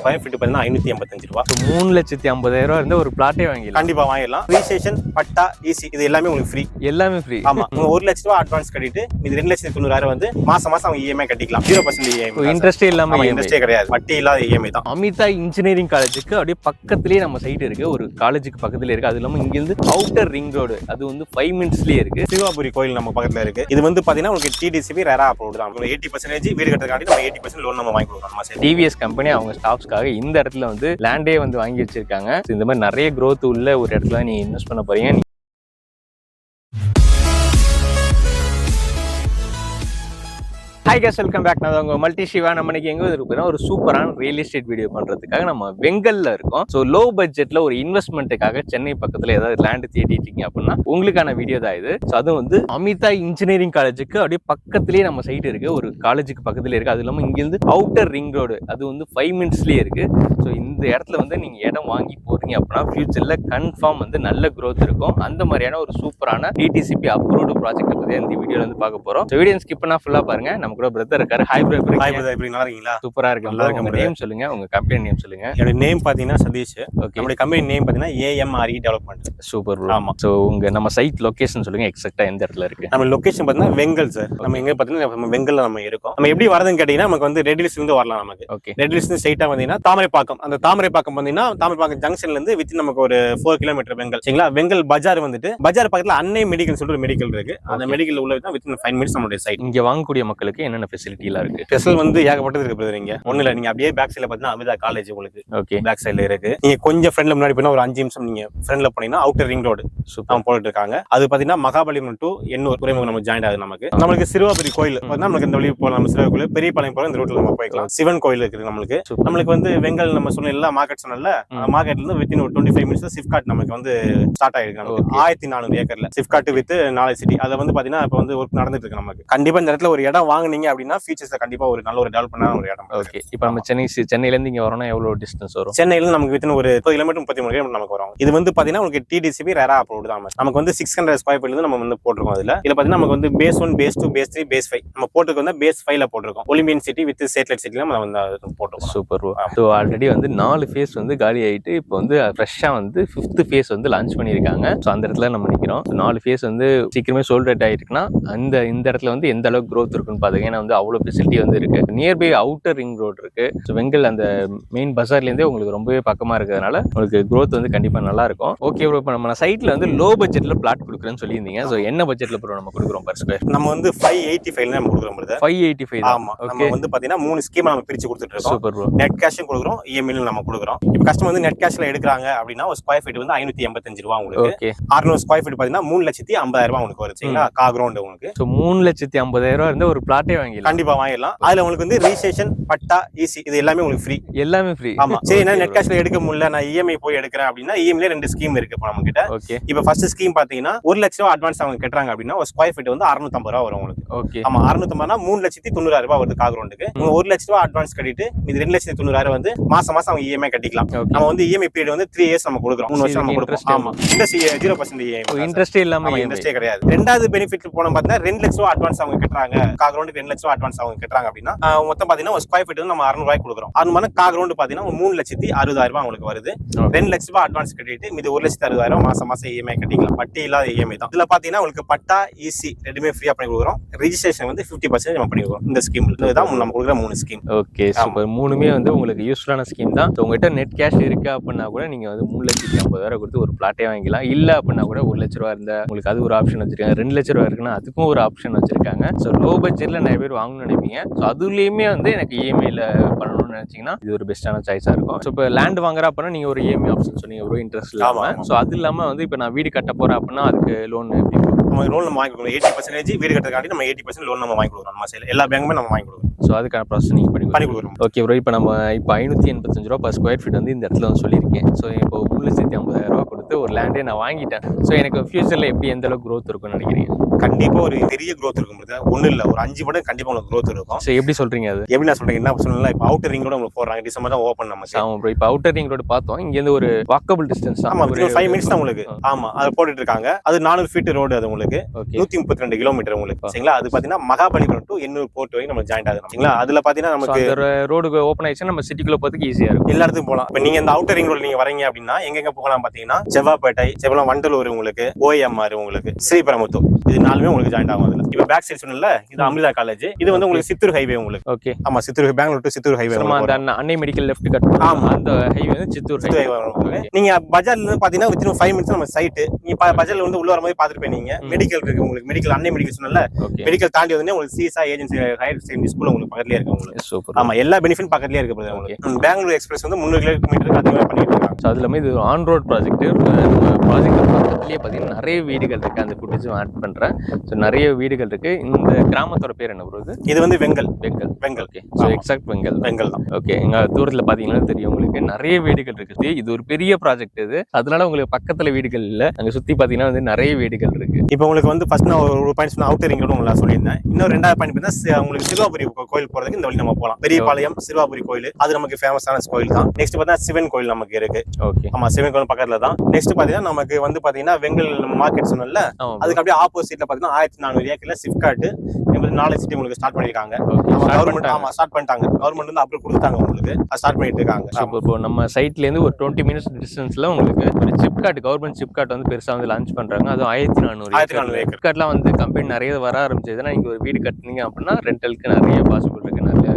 Square feet பார்த்தீங்கன்னா ஐநூற்றி எண்பத்தஞ்சு ரூபா. மூணு லட்சத்தி ஐம்பதாயிரம் ரூபா இருந்தா ஒரு பிளாட்டே வாங்கிடலாம். கண்டிப்பா வாங்கிடலாம். ரிஜிஸ்ட்ரேஷன் பட்டா ஈசி இது எல்லாமே உங்களுக்கு ஃப்ரீ எல்லாமே ஃப்ரீ ஆமா. உங்க ஒரு லட்ச ரூபா அட்வான்ஸ் கட்டிட்டு இது ரெண்டு லட்சத்தி தொண்ணூறாயிரம் வந்து மாசம் மாசம் அவங்க இஎம்ஐ கட்டிக்கலாம். ஜீரோ பர்சன்ட் இஎம்ஐ இன்ட்ரெஸ்டே இல்லாம. இன்ட்ரெஸ்டே கிடையாது. வட்டி இல்லாத இஎம்ஐ தான். அமிதா இன்ஜினியரிங் காலேஜுக்கு அப்படியே பக்கத்துலயே நம்ம சைட் இருக்கு. ஒரு காலேஜுக்கு பக்கத்துல இருக்கு. அது இல்லாம இங்கிருந்து அவுட்டர் ரிங் ரோடு அது வந்து ஃபைவ் மினிட்ஸ்லயே இருக்கு. சிவாபுரி கோயில் நம்ம பக்கத்துல இருக்கு. இது வந்து பாத்தீங்கன்னா உங்களுக்கு டிடிசிபி ரேரா அப்ரூவ் தான். உங்களுக்கு எயிட்டி பர்சன்டேஜ் வீடு கட்டுறதுக்காண்டி நம்ம எயிட்டி பர்சன்ட் லோன் நம்ம வாங்கி கொடுக்கணும். டிவிஎஸ் கம்பெனி அவங்க ஸ்டாஃப்ஸ்க்காக இந்த இடத்துல வந்து லேண்டே வந்து வாங்கி வச்சிருக்காங்க. இந்த மாதிரி நிறைய க்ரோத் உள்ள ஒரு இடத்துல நீங்க இன்வெஸ்ட் பண்ண போறீங்க. ஹாய் கேஸ் வெல்கம் பேக் நான் உங்க மல்டி சிவா. நம்ம இன்னைக்கு எங்க ஒரு சூப்பரான ரியல் எஸ்டேட் வீடியோ பண்றதுக்காக நம்ம வெங்கல்ல இருக்கோம். ஸோ லோ பட்ஜெட்ல ஒரு இன்வெஸ்ட்மெண்ட்டுக்காக சென்னை பக்கத்துல ஏதாவது லேண்ட் தேடிட்டு இருக்கீங்க அப்படின்னா உங்களுக்கான வீடியோ தான் இது. ஸோ அதுவும் வந்து அமிதா இன்ஜினியரிங் காலேஜுக்கு அப்படியே பக்கத்துலேயே நம்ம சைட் இருக்கு. ஒரு காலேஜுக்கு பக்கத்துலேயே இருக்கு. அது இல்லாமல் இங்கேருந்து அவுட்டர் ரிங் ரோடு அது வந்து ஃபைவ் மினிட்ஸ்லேயே இருக்கு. ஸோ இந்த இடத்துல வந்து நீங்க இடம் வாங்கி போறீங்க அப்படின்னா ஃபியூச்சர்ல கன்ஃபார்ம் வந்து நல்ல growth இருக்கும். அந்த மாதிரியான ஒரு சூப்பரான டிடிசிபி அப்ரூவ்டு ப்ராஜெக்ட் பத்தி இந்த வீடியோல வந்து பார்க்க போறோம். வீடியோ ஸ்கிப் பண்ணா ஃபுல்லா பாருங்க. நம்ம கூட பிரதர் இருக்காரு ஹாய் ஹாய் பிரதர் பிரதர் எப்படி நல்லா இருக்கீங்களா? சூப்பரா இருக்கு நல்லா brother. நேம் சொல்லுங்க. உங்க கம்பெனி நேம் சொல்லுங்க. என்னோட நேம் பாத்தீங்கன்னா சதீஷ். ஓகே நம்மளுடைய கம்பெனி நேம் பாத்தீங்கன்னா A M R E development super ஆமா. ஆமா. ஸோ உங்க நம்ம சைட் லொகேஷன் சொல்லுங்க எக்ஸாக்டா எந்த இடத்துல இருக்கு? நம்ம லொகேஷன் பாத்தீங்கன்னா வெங்கல் சார் நம்ம எங்க பாத்தீங்கன்னா நம்ம வெங்கல்ல நம்ம இருக்கோம். நம்ம எப்படி வரதுன்னு கேட்டீங்கன்னா நமக்கு வந்து ரெட் ஹில்ஸ்ல இருந்து வரலாம் நமக்கு. ஓகே ரெட் ஹில்ஸ் ஸ்ட்ரைட்டா வந்தீங்கன்னா தாமரைப்பாக்கம். அந்த தாமரைப்பாக்கம் வந்தீங்கன்னா தாமரைப்பாக்கம் ஜங்ஷன்ல இருந்து வித்தின் நமக்கு ஒரு ஃபோர் கிலோமீட்டர் வெங்கல். சரிங்களா? வெங்கல் பஜார் வந்துட்டு பஜார் பக்கத்துல அன்னை மெடிக்கல் சொல்லிட்டு ஒரு மெடிக்கல் இருக்கு. அந்த. மெடிக்கல் உள்ள தான் வித்தின் ஃபைவ் மினிட்ஸ் நம்மளுடைய சைட் இங்க வாங்கக்கூடிய மக்களுக்கு என்னென்ன ஃபெசிலிட்டி எல்லாம் இருக்கு? ஸ்பெஷல் வந்து ஏகப்பட்டது இருக்கு brother இங்க. ஒண்ணு இல்ல நீங்க அப்படியே பேக் சைடுல பாத்தீங்கன்னா அமிதா காலேஜ் உங்களுக்கு. ஓகே பேக் சைடுல இருக்கு. நீங்க கொஞ்சம் ஃப்ரெண்ட்ல முன்னாடி போனா ஒரு அஞ்சு நிமிஷம் நீங்க ஃப்ரெண்ட்ல போனீங்கன்னா அவுட்டர் ரிங் ரோடு சூப்பர். அவங்க போட்டுட்டு இருக்காங்க. அது பாத்தீங்கன்னா மகாபலிபுரம் டு எண்ணூர் துறைமுகம் நம்ம ஜாயின் ஆகுது நமக்கு. நம்மளுக்கு சிறுவாபுரி கோயில் நமக்கு இந்த வழி போகலாம் நம்ம சிறுவாபுரி கோயில் பெரிய பாளையம் போல இந்த ரூட்ல நம்ம போய்க்கலாம். சிவன் கோயில் இருக்குது நம்மளுக்கு. நம்மளுக்கு வந்து வெங்கல் நம்ம சொன்ன எல்லா மார்க்கெட் சொன்னல மார்க்கெட்ல இருந்து வித்தின் ஒரு டுவெண்ட்டி ஃபைவ் மினிட்ஸ் சிப்காட் நமக்கு வந்து ஸ்டார்ட் ஆயிருக்கு நமக்கு. Okay. ஆயிரத்தி நானூறு ஏக்கர்ல சிப்காட் வித் நாலு சிட்டி அதை வந்து பாத்தீங்கன்னா இப்ப வந்து ஒர்க் நடந்துட்டு இருக்கு நமக்கு. கண்டிப்பா இந்த இடத்துல ஒரு இடம் வாங்குனீங்க அப்படின்னா ஃபியூச்சர்ஸ்ல கண்டிப்பா ஒரு நல்ல ஒரு டெவலப் பண்ண ஒரு இடம். ஓகே இப்போ நம்ம சென்னை சென்னையில இருந்து இங்க வரணும் எவ்வளவு டிஸ்டன்ஸ் வரும்? சென்னையில நமக்கு வித்தின் ஒரு முப்பது கிலோமீட்டர் முப்பத்தி மூணு கிலோமீட்டர் நமக்கு வரும். இது வந்து பாத்தீங்கன்னா உங்களுக்கு டிடிசிபி ரேரா அப்ரூவ் தான். நமக்கு வந்து சிக்ஸ் ஹண்ட்ரட் ஸ்கொயர் ஃபீட் நம்ம வந்து போட்டிருக்கோம் அதுல. இதுல பாத்தீங்கன்னா நமக்கு வந்து phase one phase two phase three phase five நம்ம போட்டுருக்கு வந்து பேஸ் ஃபைவ்ல போட்டிருக்கோம். ஒலிம்பியன் சிட்டி வித் சேட்டலைட் சிட்டில நம்ம வந்து போட்டிருக்கோம். சூப்பர் ஸோ ஆல்ரெடி வந்து நாலு ஃபேஸ் வந்து காலி ஆயிட்டு இப்போ வந்து ஃப்ரெஷ்ஷாக வந்து ஃபிஃப்த் ஃபேஸ் வந்து லான்ச் பண்ணியிருக்காங்க. ஸோ அந்த இடத்துல நம்ம நிற்கிறோம் ஸோ நாலு ஃபேஸ் வந்து சீக்கிரமே சோல்ட் அவுட் ஆயிருக்குன்னா அந்த இந்த இடத்துல வந்து எந்த அளவுக்கு growth இருக்குன்னு பாத்துங்க ஏன்னா வந்து அவ்வளோ ஃபெசிலிட்டி வந்து இருக்கு. நியர்பை அவுட்டர் ரிங் ரோட் இருக்கு. ஸோ வெங்கல் அந்த மெயின் பஜார்லேருந்தே உங்களுக்கு ரொம்பவே பக்கமா இருக்கிறதுனால உங்களுக்கு growth வந்து கண்டிப்பா நல்லா இருக்கும் ஓகே ப்ரோ இப்போ நம்ம சைட்ல வந்து லோ பட்ஜெட்ல பிளாட் கொடுக்குறேன்னு சொல்லியிருந்தீங்க. ஸோ என்ன பட்ஜெட்ல ப்ரோ நம்ம கொடுக்குறோம் பர் ஸ்கொயர் நம்ம வந்து ஃபைவ் எயிட்டி ஃபைவ்ல நம்ம கொடுக்குறோம் brother. ஃபைவ் எயிட்டி ஃபைவ் ஆமா. நம்ம வந்து பாத்தீங்கன்னா மூணு ஸ்கீம் நம்ம பிரிச்சு கொடுத்துட்டு இருக்கோம். சூப்பர் ப்ரோ நெட் கேஷும் கொடுக்குறோம். இஎம்ஐலும் நம்ம கொடுக்குறோம். இப்போ கஸ்டமர் வந்து நெட் கேஷ்ல எடுக்கிறாங்க அப்படின்னா ஒரு ஸ்கொயர் ஃபீட் வந்து ஐநூத்தி எண்பத்தஞ்சு ரூபா உங்களுக்கு. அறுநூறு ஸ்கொயர் ஃபீட் பாத்தீங்கன்னா மூணு லட்சத்தி ஐம்பதாயிரம் ரூபாய் உங்களுக்கு வருது சரிங்களா? கா கிரவுண்ட் உங்களுக்கு. மூணு லட்சத்தி ஐம்பதாயிரம் ரூபா இருந்தா ஒரு பிளாட்டே வாங்கிடலாம். கண்டிப்பா வாங்கிடலாம். அதுல உங்களுக்கு வந்து ரிஜிஸ்ட்ரேஷன் பட்டா ஈசி இது எல்லாமே உங்களுக்கு ஃப்ரீ எல்லாமே ஃப்ரீ ஆமா. சரி நான் நெட் கேஷ்ல எடுக்க முடியல நான் இஎம்ஐ போய் எடுக்கிறேன் அப்படின்னா இஎம்ஐல ரெண்டு ஸ்கீம் இருக்கு இப்போ நம்ம கிட்ட இப்போ ஃபர்ஸ்ட் ஸ்கீம் பாத்தீங்கன்னா ஒரு லட்ச ரூபா அட்வான்ஸ் அவங்க கட்டுறாங்க அப்படின்னா ஒரு ஸ்கொயர் ஃபீட் வந்து அறுநூத்தம்பது ரூபா வரும் உங்களுக்கு. ஓகே ஆமா அறுநூத்தம்பதுனா மூணு லட்சத்தி தொண்ணூறாயிரம் ரூபாய் வருது காக்ரவுண்டுக்கு உங்க ஒரு லட்ச ரூபா அட்வான்ஸ் கட்டிட்டு இது ரெண்டு லட்சத்தி தொண்ணூறாயிரம் வந்து மாசம் மாசம் அவங்க இஎம்ஐ கட்டிக்கலாம். நம்ம வந்து இஎம்ஐ பீரியட் வந்து த்ரீ இயர்ஸ் நம்ம கொடுக்குறோம். மூணு வருஷம் நம்ம interest ஆமா. இன்ட்ரெஸ்ட் ஜீரோ பர்சன்ட் இஎம்ஐ இன்ட்ரெஸ்டே இல்லாம. இன்ட்ரெஸ்டே கிடையாது. ரெண்டாவது பெனிஃபிட் போனோம் பார்த்தீங்கன்னா ரெண்டு லட்ச ரூபா அட்வான்ஸ் அவங்க கட்டுறாங்க. காக்ரவுண்டுக்கு ரெண்டு லட்ச ரூபா அட்வான்ஸ் அவங்க கட்டுறாங்க அப்படின்னா மொத்தம் பாத்தீங்கன்னா ஒரு ஸ்கொயர் ஃபீட் வந்து நம்ம அறுநூறு ரூபாய் கொடுக்குறோம். அது மாதிரி காக்ரவுண்டு பாத்தீங்கன்னா மூணு லட்சத்தி அறுபதாயிரம் ரூபாய் உங்களுக்கு வருது. ரெண்டு லட்ச ரூபாய் அட்வான்ஸ் கட்டிட்டு மீது ஒரு லட்சத்தி அறுபதாயிரம் மாசம் மாசம் இஎம்ஐ கட்டிக்கலாம். வட்டி இல்லாத இஎம்ஐ தான். இதுல பாத்தீங்கன்னா உங்களுக்கு பட்டா ஈசி ரெண்டுமே ஃப்ரீயா பண்ணி கொடுக்குறோம். ரிஜிஸ்ட்ரேஷன் வந்து ஃபிஃப்டி பர்சன்ட் நம்ம பண்ணி கொடுக்குறோம். இந்த ஸ்கீம் இதுதான் நம்ம கொடுக்குற மூணு ஸ்கீம் ஓகே சூப்பர் மூணுமே வந்து உங்களுக்கு யூஸ்ஃபுல்லான ஸ்கீம் தான். உங்ககிட்ட நெட் கேஷ் இருக்கு அப்படின்னா கூட நீங்க வந்து மூணு லட்சத்தி ஐம்பதாயிரம் கொடுத்து ஒரு பிளாட்டே வாங்கிக்கலாம். இல்ல அப்படின்னா கூட ஒரு லட்ச ரூபா இருந்தா உங்களுக்கு அது ஒரு ஆப்ஷன் வச்சிருக்காங்க. ரெண்டு லட்ச ரூபா இருக்குன்னா அதுக்கும் ஒரு ஆப்ஷன் வச்சிருக்காங்க. ஸோ லோ பட்ஜெட்ல நிறைய பேர் வாங்கணும்னு நினைப்பீங்க. ஸோ அதுலயுமே வந்து எனக்கு இஎம்ஐல பண்ணணும்னு நினைச்சீங்கன்னா இது ஒரு பெஸ்ட்டான சாய்ஸா இருக்கும். ஸோ இப்போ லேண்ட் வாங்குற அப்படின்னா நீங்க ஒரு இஎம்ஐ ஆப்ஷன் சொன்னீங்க ஒரு இன்ட்ரெஸ்ட் ஆமா, இல்லாம. ஆமா. ஸோ அது இல்லாம வந்து இப்போ நான் வீடு கட்ட போறேன் அப்படின்னா அதுக்கு லோன் எப்படி நம்ம லோன் நம்ம வாங்கி கொடுக்குறோம் எயிட்டி பர்சன்டேஜ் வீடு கட்டுறதுக்காண்டி நம்ம எயிட்டி பர்சன்ட் லோன் நம்ம வாங்கி கொடுக்குறோம் நம்ம சைடுல எல்லா பேங்குமே நம்ம வாங்கி கொடுக்குறோம் ஸோ அதுக்கான ப்ராசஸ் நீங்கள் பண்ணி பண்ணி கொடுக்குறோம் ஓகே ப்ரோ இப்போ நம்ம இப்போ ஐநூற்றி எண்பத்தஞ்சு ரூபா பர் ஸ்கொயர் ஃபீட் வந்து இந்த இடத்துல வந்து சொல்லியிருக்கேன். ஸோ இப்போ மூணு லட்சத்தி ஐம்பதாயிரம் ரூபா கொடுத்து ஒரு லேண்டே நான் வாங்கிட்டேன். ஸோ எனக்கு ஃபியூச்சரில் எப்படி எந்த அளவுக்கு growth இருக்கும்னு நினைக்கிறீங்க? கண்டிப்பா ஒரு பெரிய growth இருக்கும் brother. ஒண்ணும் இல்ல ஒரு அஞ்சு மடங்கு கண்டிப்பா உங்களுக்கு growth இருக்கும். ஸோ எப்படி சொல்கிறீங்க அது? எப்படி நான் சொல்றேன் என்ன சொல்லலாம் இப்போ அவுட்டர் ரிங் ரோடு உங்களுக்கு போடுறாங்க. டிசம்பர் தான் ஓப்பன் நமக்கு ஆமா ப்ரோ இப்போ அவுட்டர் ரிங் ரோடு பார்த்தோம். இங்க இருந்து ஒரு வாக்கபிள் டிஸ்டன்ஸ் தான். ஆமா ஒரு ஃபைவ் மினிட்ஸ் தான் உங்களுக்கு. ஆமா அது போட்டுட்டு இருக்காங்க. அது நானூறு ஃபீட் ரோடு அது உங்களுக்கு. நூத்தி முப்பத்தி ரெண்டு கிலோமீட்டர் உங்களுக்கு. சரிங்களா? அது பாத்தீங்கன்னா மகாபலிபுரம் டு எண்ணூர் போர்ட் வரைக்கும் நம்ம ஜாயிண்ட் ஆகுது. சரிங்களா? அதுல பாத்தீங்கன்னா நமக்கு ரோடு ஓப்பன் ஆயிடுச்சுன்னா நம்ம சிட்டிக்குள்ள போறதுக்கு ஈஸியா இருக்கும். எல்லா இடத்துக்கும் போகலாம். இப்ப நீங்க இந்த அவுட்டர் ரிங் ரோடு நீங்க வரீங்க அப்படின்னா எங்கெங்க போகலாம் பாத்தீங்கன்னா செவ்வாப்பேட்டை செவ்வளம் வண்டலூர் உங்களுக்கு ஓஎம்ஆர் உங்களுக்கு ஸ்ரீபெரும்புத்தூர். இது நாலுமே உங்களுக்கு ஜாயின் ஆகும் அதுல. இப்ப பேக் சைடு சொன்னல இது அமிர்தா காலேஜ் இது வந்து உங்களுக்கு சித்தூர் ஹைவே உங்களுக்கு. ஓகே ஆமா Chittoor Bangalore to Chittoor highway Annai medical left cut ஆமா. அந்த ஹைவே வந்து சித்தூர் ஹைவே. நீங்க பஜார்ல இருந்து பாத்தீங்கன்னா வித்தின் ஃபைவ் மினிட்ஸ் நம்ம சைட் நீங்க பஜார்ல வந்து உள்ள வரும்போது பாத்துட்டு நீங்க ம். மெடிக்கல் இருக்கு உங்களுக்கு. மெடிக்கல் அன்னை மெடிக்கல் சொன்னல மெடிக்கல் தாண்டி வந்து உங்களுக்கு சிசா ஏஜென்சி ஹையர் செகண்டரி ஸ்கூல் உங்களுக்கு பக்கத்துலயே இருக்கு உங்களுக்கு. சூப்பர் ஆமா எல்லா பெனிஃபிட் பக்கத்துலயே இருக்கு உங்களுக்கு. பெங்களூர் எக்ஸ்பிரஸ் வந்து முந்நூறு கிலோமீட்டருக்கு அதிகமாக பண்ணிட்டு இருக்காங்க ஸோ அது இல்லாமல் இது ஆன் ரோட் ப்ராஜெக்ட் நம்ம ப்ராஜெக்ட் பக்கத்துலேயே பார்த்தீங்கன்னா நிறைய வீடுகள் இருக்கு. அந்த ஃபுட்டேஜும் ஆட் பண்ணுறேன் ஸோ நிறைய வீடுகள் இருக்கு. இந்த கிராமத்தோட பேர் என்ன ப்ரோ இது? இது வந்து வெங்கல். பெங்கல் வெங்கல். Okay so. எக்ஸாக்ட் பெங்கல் வெங்கல் தான். ஓகே எங்க தூரத்துல பாத்தீங்கன்னா தெரியும் உங்களுக்கு. நிறைய வீடுகள் இருக்குது இது ஒரு பெரிய ப்ராஜெக்ட் இது. அதனால உங்களுக்கு பக்கத்துல வீடுகள் இல்ல. அங்க சுத்தி பாத்தீங்கன்னா வந்து நிறைய வீடுகள் இருக்கு. இப்போ உங்களுக்கு வந்து ஃபர்ஸ்ட் நான் ஒரு பாயிண்ட் சொன்ன அவுட்டர் ரிங் உங்களுக்கு சொல்லியிருந்தேன். இன்னும் ரெண்டாவது பாயிண்ட் பார்த்தீங்கன்னா உங்களுக்கு சிறுவாபுரி கோ- கோயில் போறதுக்கு இந்த வழி நம்ம போகலாம் பெரியபாளையம் சிறுவாபுரி கோயில். அது நமக்கு ஃபேமஸான கோயில் தான். நெக்ஸ்ட் பார்த்தீங்கன்னா சிவன் கோயில் நமக்கு இருக்கு. ஓகே. ஆமா சிவன் கோயில் பக்கத்துல தான். நெக்ஸ்ட் பாத்தீங்கன்னா நமக்கு வந்து பாத்தீங்கன்னா வெங்கல் மார்க்கெட் சொன்னல அதுக்கு அப்படியே ஆப்போசிட்ல பாத்தீங்கன்னா ஆயிரத்தி நானூறு ஏக்கர்ல சிப்காட் நாலு சிட்டி உங்களுக்கு ஸ்டார்ட் பண்ணிருக்காங்க கவர்மெண்ட் ஆமா ஸ்டார்ட் பண்ணிட்டாங்க. கவர்மெண்ட் வந்து அப்ரூவ் கொடுத்தாங்க உங்களுக்கு. ஸ்டார்ட் பண்ணிட்டு இருக்காங்க. இப்போ நம்ம சைட்ல இருந்து ஒரு டுவெண்ட்டி மினிட்ஸ் டிஸ்டன்ஸ்ல உங்களுக்கு ஒரு சிப்காட் கவர்மெண்ட் சிப்காட் வந்து பெருசா வந்து லான்ச் பண்றாங்க. அதுவும் ஆயிரத்தி நானூறு 1400 acre. சிப்காட்லாம் வந்து கம்பெனி நிறைய வர ஆரம்பிச்சதுன்னா நீங்க ஒரு வீடு கட்டுனீங்க அப்படின்னா ரெண்டலுக்கு நிறைய பாசிபிள் இருக்கு நிறைய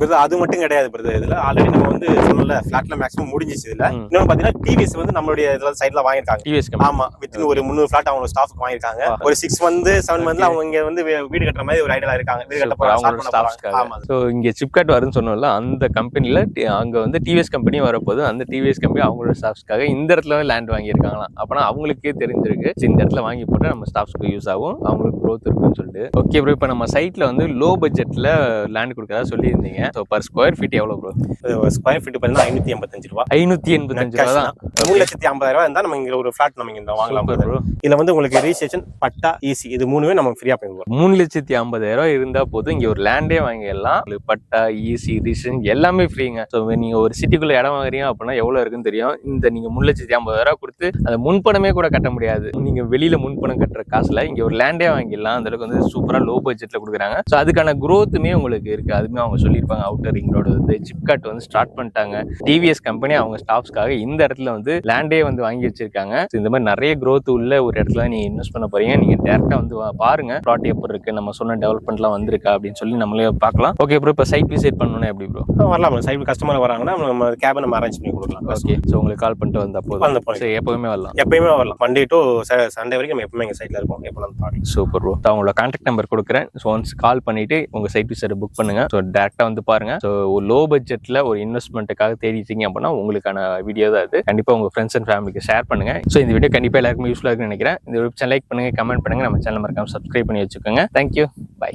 Brother, அது மட்டும் கிடையாது பிரதர் இதுல ஆல்ரெடி நம்ம வந்து சொன்னல ஃபிளாட்ல மேக்ஸிமம் முடிஞ்சிச்சு இதுல. இன்னொன்னு பாத்தீங்கன்னா டிவிஎஸ் வந்து நம்மளுடைய இதுல சைட்ல கம்பெனி ஆமா வித்தின் ஒரு முந்நூறு ஃபிளாட் அவங்க ஸ்டாஃப்க்கு வாங்கியிருக்காங்க. Wow. ஒரு சிக்ஸ் மந்த் செவன் மந்த்ல. அவங்க இங்க வந்து வீடு கட்டுற மாதிரி ஒரு ஐடியா இருக்காங்க. வீடு கட்ட. போறாங்க ஸோ இங்கே சிப்காட் வருதுன்னு சொன்னோம்ல அந்த கம்பெனியில் அங்கே வந்து டிவிஎஸ் கம்பெனி வரப்போது அந்த டிவிஎஸ் கம்பெனி அவங்களோட ஸ்டாஃப்ஸ்க்காக இந்த இடத்துல லேண்ட் வாங்கியிருக்காங்களாம். அப்போனா அவங்களுக்கே தெரிஞ்சிருக்கு. சரி, இந்த இடத்துல வாங்கி போட்டால் நம்ம ஸ்டாஃப்ஸ்க்கு யூஸ் ஆகும். அவங்களுக்கு க்ரோத் இருக்குன்னு சொல்லிட்டு. ஓகே ப்ரோ இப்போ நம்ம சைட்டில் வந்து லோ பட்ஜெட்டில் லேண்ட் கொடுக்கறதா சொல்லியிருந்தீங்க. ஸோ பர் ஸ்கொயர் ஃபீட் எவ்வளோ ப்ரோ ஸ்கொயர் ஃபீட் பாத்தீங்கன்னா ஐநூத்தி எண்பத்தஞ்சு ரூபா. ஐநூற்றி எண்பத்தஞ்சு ரூபா தான். மூணு லட்சத்தி ஐம்பதாயிரம் ரூபாய் இருந்தா நம்ம இங்க ஒரு ஃபிளாட் நம்ம இங்க வாங்கலாம். ப்ரோ இதுல வந்து உங்களுக்கு ரிஜிஸ்ட்ரேஷன் பட்டா ஈசி இது மூணுமே நம்ம ஃப்ரீயா பண்ணுவோம் மூணு லட்சத்தி ஐம்பதாயிரம் ரூபாய் இருந்தா போதும். இங்க ஒரு லேண்டே வாங்கிடலாம். பட்டா ஈசி ரிஜிஸ்ட்ரேஷன் எல்லாமே ஃப்ரீங்க ஸோ நீங்க ஒரு சிட்டிக்குள்ள இடம் வாங்குறீங்க அப்படின்னா எவ்வளவு இருக்குன்னு தெரியும். இந்த நீங்க மூணு லட்சத்தி ஐம்பதாயிரம் கொடுத்து அந்த முன்பணமே கூட கட்ட முடியாது. நீங்க வெளியில முன்பணம் கட்டுற காசுல இங்க ஒரு லேண்டே வாங்கிடலாம். அந்த அளவுக்கு வந்து சூப்பரா லோ பட்ஜெட்ல கொடுக்குறாங்க. ஸோ அதுக்கான growthமே உங்களுக்கு இருக்கு. அதுவுமே அவங்க சொல்லியிருப்பாங்க. அவுட்டர் ரிங் ரோடு வந்து சிப்காட் வந்து ஸ்டார்ட் பண்ணிட்டாங்க. டிவிஎஸ் கம்பெனி அவங்க ஸ்டாஃப்ஸ்க்காக இந்த இடத்துல வந்து லேண்டே வந்து வாங்கி வச்சிருக்காங்க. இந்த மாதிரி நிறைய growth உள்ள ஒரு இடத்துல நீங்க இன்வெஸ்ட் பண்ண போறீங்க. நீங்க டேரக்டா வந்து பாருங்க. ப்ளாட் எப்படி இருக்கு? நம்ம சொன்ன டெவலப்மெண்ட்லாம் வந்திருக்கா? அப்படின்னு சொல்லி நம்மளே பார்க்கலாம். ஓகே ப்ரோ இப்போ சைட் விசிட் பண்ணணும்னா எப்படி ப்ரோ வரலாம் சைடு கஸ்டமர் வராங்கன்னா நம்ம கேபை நம்ம அரேஞ்ச் பண்ணி கொடுக்கலாம். ஓகே ஸோ உங்களுக்கு கால் பண்ணிட்டு வந்தா போதும். சரி எப்பவுமே வரலாம். எப்பயுமே வரலாம். மண்டே டு சண்டே வரைக்கும் நம்ம எப்பவுமே எங்க சைட்ல இருப்போம். எப்போ நம்ம சூப்பர் ப்ரோ அவங்களோட கான்டாக்ட் நம்பர் கொடுக்குறேன். ஸோ ஒன்ஸ் கால் பண்ணிட்டு உங்க சைட் விசிட் புக் பண்ணுங்க. ஸோ டேரக்டா வந்து பாருங்க. ஸோ லோ பட்ஜெட்ல ஒரு இன்வெஸ்ட்மெண்ட்டுக்காக தேடிட்டீங்க அப்படின்னா உங்களுக்கான வீடியோ தான் அது கண்டிப்பா உங்க ஃப்ரெண்ட்ஸ் அண்ட் ஃபேமிலிக்கு ஷேர் பண்ணுங்க. ஸோ இந்த வீடியோ கண்டிப்பா எல்லாருக்கும் யூஸ்ஃபுல்லாக இருக்குன்னு நினைக்கிறேன். இந்த வெப்சைட் லைக் பண்ணுங்க கமெண்ட் பண்ணுங்க. நம்ம சேனல் மறக்காம சப்ஸ்கிரைப் பண்ணி வச்சுக்கோங்க. Thank you bye